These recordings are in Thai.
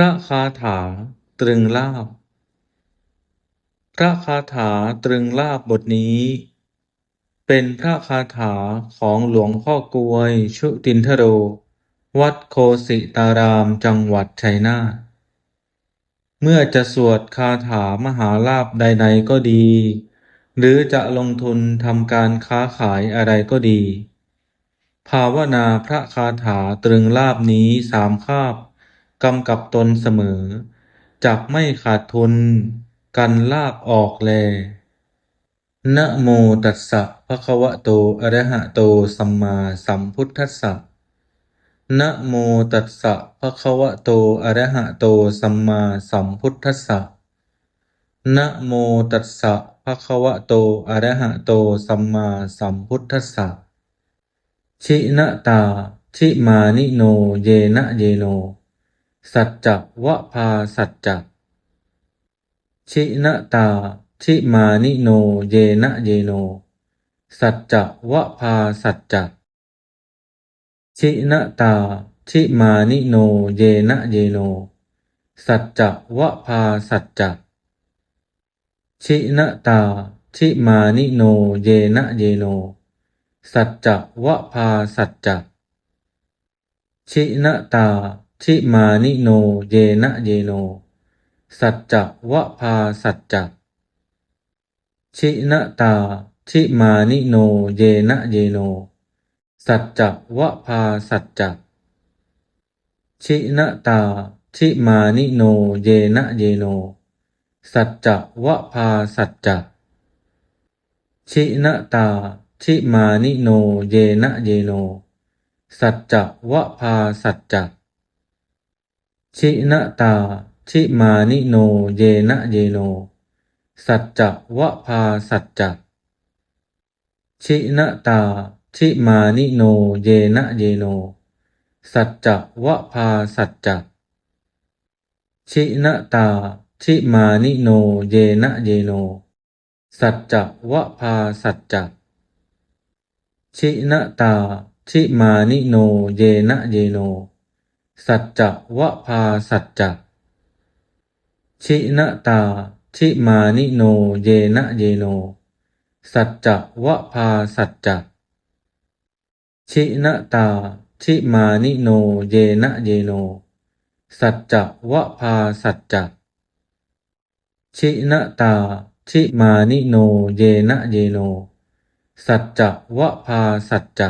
ระคาถาตรึงลาภพระคาถาตรึงลาภบทนี้ เป็นพระคาถาของหลวงพ่อกวย ชุตินทโร วัดโคสิตารามจังหวัดชัยนาท เมื่อจะสวดคาถามหาลาภใดๆก็ดี หรือจะลงทุนทำการค้าขายอะไรก็ดี ภาวนาพระคาถาตรึงลาภนี้สามคาบ กำกับตนเสมอ จักไม่ขาดทุน กันลาบออกแล นะโมตัสสะภะคะวะโต อะระหะโต สัมมาสัมพุทธัสสะนะโมตัสสะภะคะวะโต อะระหะโต สัมมาสัมพุทธัสสะนะโมตัสสะภะคะวะโต อะระหะโต สัมมาสัมพุทธัสสะ ชินะตา ชิมานิโน เยนะเยโน สัจจวะพาสัจจชินตา ชิมานิโน เยนะเยโน สัจจวะพาสัจจชินตา ชิมานิโน เยนะเยโน สัจจวะพาสัจจชินตา ชิมานิโน เยนะเยโน สัจจวะพาสัจจชินตา ชิมานิโนเยนะเยโน สัจจะวะพาสัจจะชินะตาชิมานิโนเยนะเยโน สัจจะวะพาสัจจะชินะตาชิมานิโนเยนะเยโน สัจจะวะพาสัจจะชินะตาชิมานิโนเยนะเยโน สัจจะวะพาสัจจะ ชินะตา ชิมานิโน เยนะเยโน สัจจวะพาสัจจะชินะตา ชิมานิโน เยนะเยโน สัจจวะพาสัจจะชินะตา ชิมานิโน เยนะเยโน สัจจวะพาสัจจะชินะตา ชิมานิโน เยนะเยโน สัจจวะพาสัจจชินตา ชิมานิโน เยนะเยโน สัจจวะพาสัจจชินตา ชิมานิโน เยนะเยโน สัจจวะพาสัจจชินตา ชิมานิโน เยนะเยโน สัจจวะพาสัจจ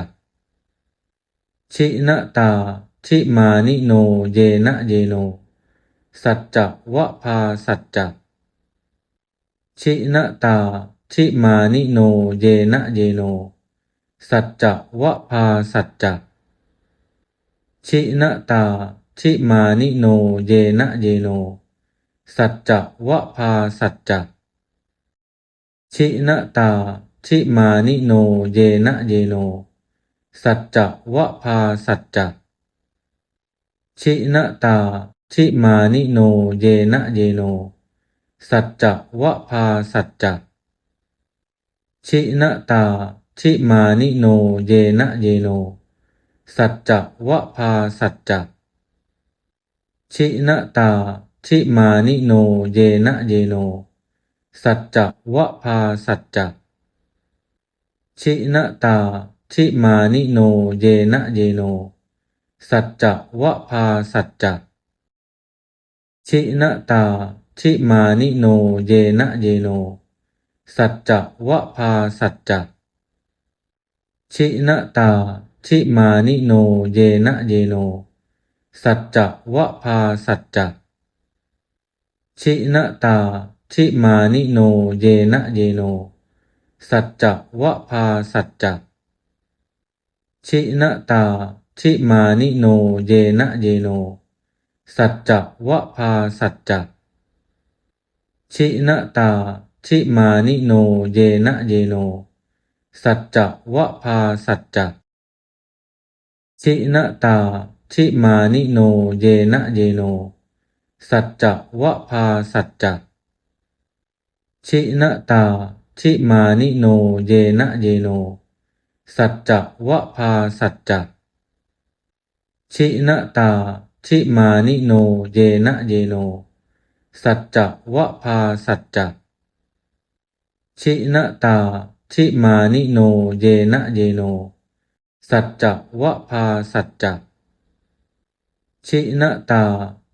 ชินตา ชิมานิโนเยนะเยโน สัจจวะพาสัจจชินะตาชิมานิโนเยนะเยโน สัจจวะพาสัจจชินะตาชิมานิโนเยนะเยโน สัจจวะพาสัจจชินะตาชิมานิโนเยนะเยโน สัจจวะพาสัจจ ชินะตา ชิมานิโน เยนะเยโน สัจจะวะพาสัจจะชินะตา ชิมานิโน เยนะเยโน สัจจะวะพาสัจจะชินะตา ชิมานิโน เยนะเยโน สัจจะวะพาสัจจะชินะตา ชิมานิโน เยนะเยโน สัจจะวะพาสัจจะชินะตา ชิมานิโน เยนะเยโน สัจจะวะพาสัจจะชินะตา ชิมานิโน เยนะเยโน สัจจะวะพาสัจจะชินะตา ชิมานิโน เยนะเยโน สัจจะวะพาสัจจะชินะตา ชิมานิโนเยนะเยโน สัจจวะพาสัจจะชินะตาชิมานิโนเยนะเยโน สัจจวะพาสัจจะชินะตาชิมานิโนเยนะเยโน สัจจวะพาสัจจะชินะตาชิมานิโนเยนะเยโน สัจจวะพาสัจจะ ชินตา ชิมานิโน เยนะเยโน สัจจวะพาสัจจชินตาทิมานิโน เยนะเยโน สัจจวะพาสัจจชินตา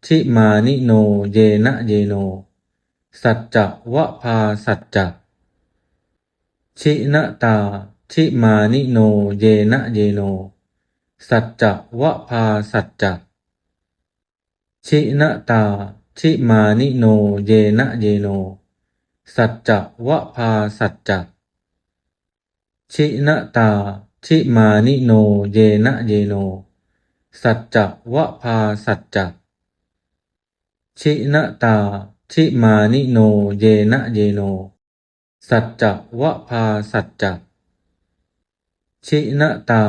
ทิมานิโน เยนะเยโน สัจจวะพาสัจจชินตาทิมานิโน เยนะเยโน สัจจะวะพาสัจจะชินะตาทิมานิโน เยนะเยโน สัจจะวะพาสัจจะชินะตาทิมานิโน เยนะเยโน สัจจะวะพาสัจจะชินะตาทิมานิโน เยนะเยโน สัจจะวะพาสัจจะชินะตา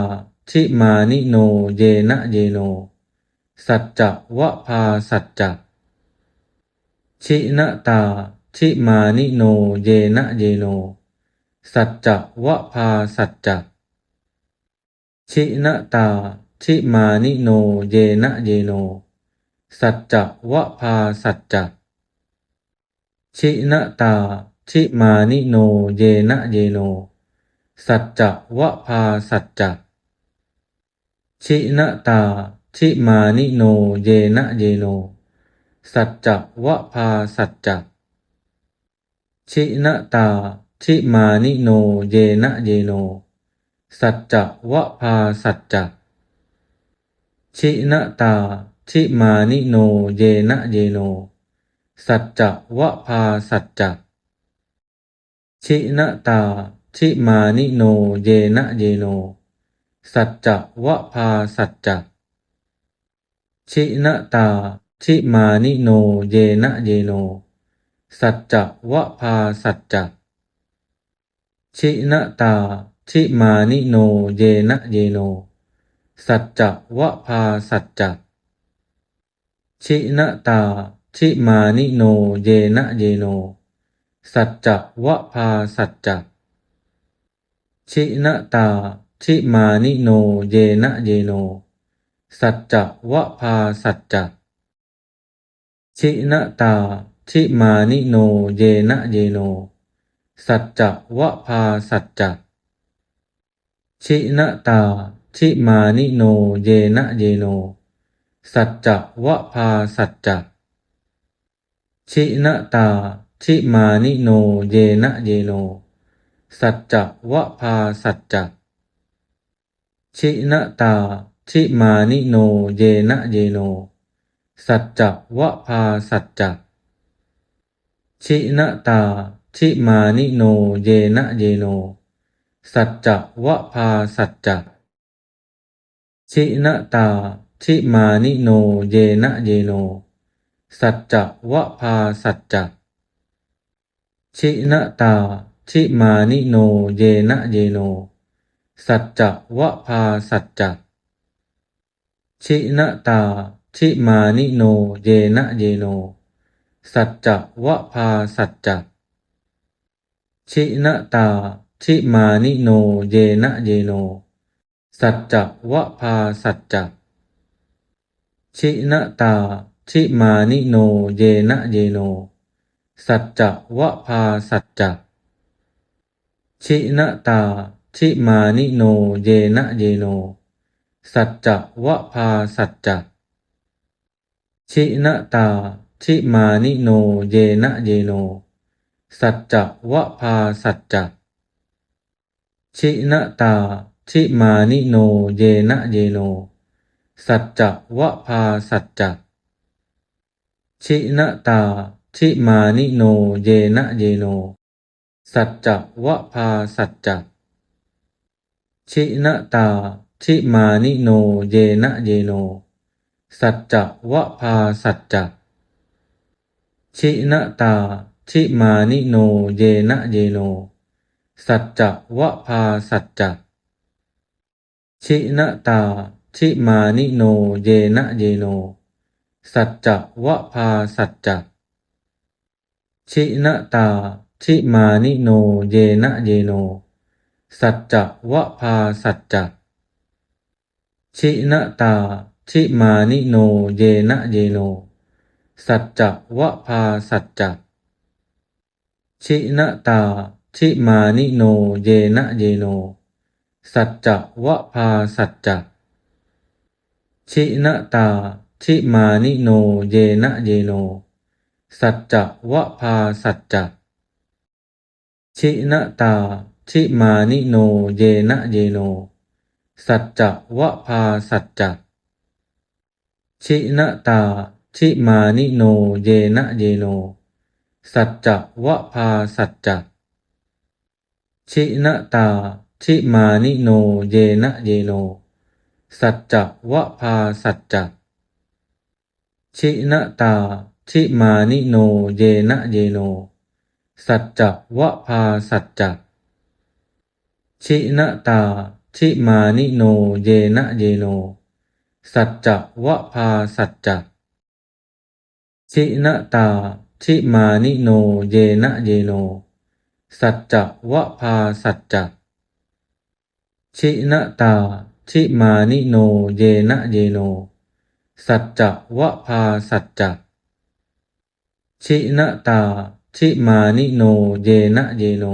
ทิมานิโนเยนะเยโน สัจจะวะพาสัจจะชินะตาทิมานิโนเยนะเยโน สัจจะวะพาสัจจะชินะตาทิมานิโนเยนะเยโน สัจจะวะพาสัจจะชินะตาทิมานิโนเยนะเยโน สัจจะวะพาสัจจะ ชินะตาทิมานิโน เยนะเยโน สัจจวะพาสัจจะชินะตาทิมานิโน เยนะเยโน สัจจวะพาสัจจะชินะตาทิมานิโน เยนะเยโน สัจจวะพาสัจจะชินะตาทิมานิโน เยนะเยโน สัจจวะพาสัจจชินตาทิมานิโน เยนะเยโน สัจจวะพาสัจจชินตาทิมานิโน เยนะเยโน สัจจวะพาสัจจชินตาทิมานิโน เยนะเยโน สัจจวะพาสัจจชินตา ทิมานิโนเยนะเยโน สัจจวะพาสัจจชินะตาทิมานิโนเยนะเยโน สัจจวะพาสัจจชินะตาทิมานิโนเยนะเยโน สัจจวะพาสัจจชินะตาทิมานิโนเยนะเยโน สัจจวะพาสัจจ ชินะตาทิมานิโน เยนะเยโน สัจจวะพาสัจจะชินะตาทิมานิโน เยนะเยโน สัจจวะพาสัจจะชินะตาทิมานิโน เยนะเยโน สัจจวะพาสัจจะชินะตาทิมานิโน เยนะเยโน สัจจะวะพาสัจจะชินะตาทิมานิโน เยนะเยโน สัจจะวะพาสัจจะชินะตาทิมานิโน เยนะเยโน สัจจะวะพาสัจจะชินะตาทิมานิโน เยนะเยโน สัจจะวะพาสัจจะชินะตา ทิมานิโนเยนะเยโน สัจจะวะพาสัจจะชินะตาทิมานิโนเยนะเยโน สัจจะวะพาสัจจะชินะตาทิมานิโนเยนะเยโน สัจจะวะพาสัจจะชินะตาทิมานิโนเยนะเยโน สัจจะวะพาสัจจะ ชินตาทิมานิโน เยนะเยโน สัจจวะพาสัจจะชินตาทิมานิโน เยนะเยโน สัจจวะพาสัจจะชินตาทิมานิโน เยนะเยโน สัจจวะพาสัจจะชินตาทิมานิโน เยนะเยโน สัจจะวะพาสัจจะชินะตาทิมานิโน เยนะเยโน สัจจะวะพาสัจจะชินะตาทิมานิโน เยนะเยโน สัจจะวะพาสัจจะชินะตาทิมานิโน เยนะเยโน สัจจะวะพาสัจจะชินะตา ทิมานิโนเยนะเยโน สัจจะวะพาสัจจะชินะตาทิมานิโนเยนะเยโน สัจจะวะพาสัจจะชินะตาทิมานิโนเยนะเยโน สัจจะวะพาสัจจะชินะตาทิมานิโนเยนะเยโน สัจจะวะพาสัจจะ ชินะตาทิมานิโน เยนะเยโน สัจจวะพาสัจจะชินะตาทิมานิโน เยนะเยโน สัจจวะพาสัจจะชินะตาทิมานิโน เยนะเยโน สัจจวะพาสัจจะชินะตาทิมานิโน เยนะเยโน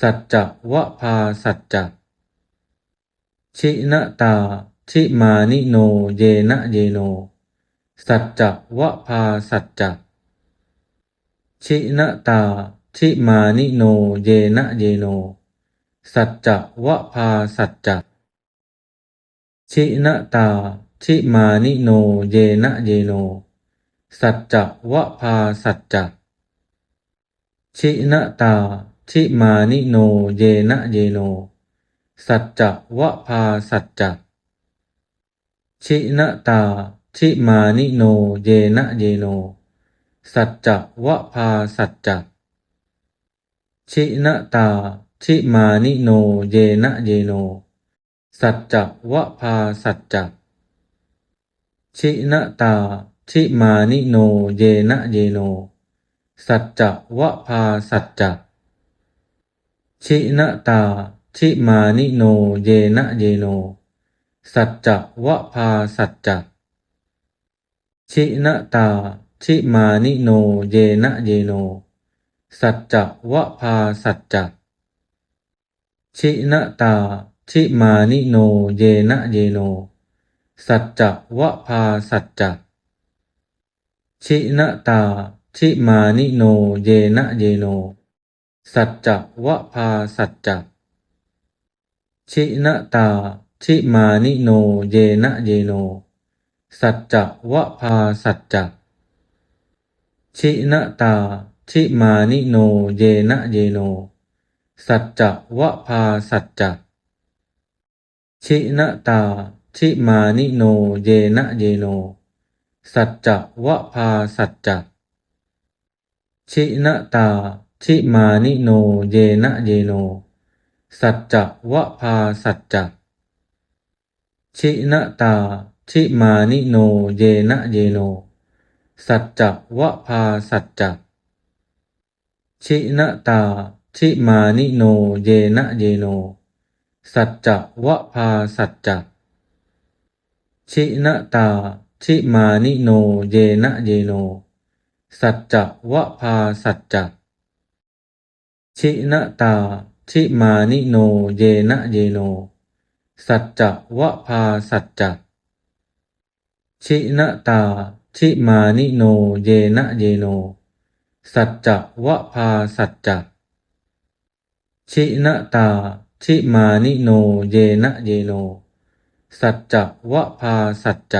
สัจจวะพาสัจจะชินตาทิมานิโน เยนะเยโน สัจจวะพาสัจจะชินตาทิมานิโน เยนะเยโน สัจจวะพาสัจจะชินตาทิมานิโน เยนะเยโน สัจจวะพาสัจจะชินตา ทิมานิโนเยนะเยโน สัจจวะพาสัจจชินะตาทิมานิโนเยนะเยโน สัจจวะพาสัจจชินะตาทิมานิโนเยนะเยโน สัจจวะพาสัจจชินะตาทิมานิโนเยนะเยโน สัจจวะพาสัจจ ชินะตาทิมานิโน เยนะเยโน สัจจะวะพาสัจจะชินะตาทิมานิโน เยนะเยโน สัจจะวะพาสัจจะชินะตาทิมานิโน เยนะเยโน สัจจะวะพาสัจจะชินะตาทิมานิโน เยนะเยโน สัจจะวะพาสัจจะชินตาทิมานิโน เยนะเยโน สัจจะวะพาสัจจะชินตาทิมานิโน เยนะเยโน สัจจะวะพาสัจจะชินตาทิมานิโน เยนะเยโน สัจจะวะพาสัจจะชินตา ทิมานิโนเยนะเยโน สัจจวะพาสัจจะชินตาทิมานิโนเยนะเยโน สัจจวะพาสัจจะชินตาทิมานิโนเยนะเยโน สัจจวะพาสัจจะชินตาทิมานิโนเยนะเยโน สัจจวะพาสัจจะ ชินะตาทิมานิโน เยนะเยโน สัจจวะพาสัจจชินะตาทิมานิโน เยนะเยโน สัจจวะพาสัจจชินะตาทิมานิโน เยนะเยโน สัจจวะพาสัจจ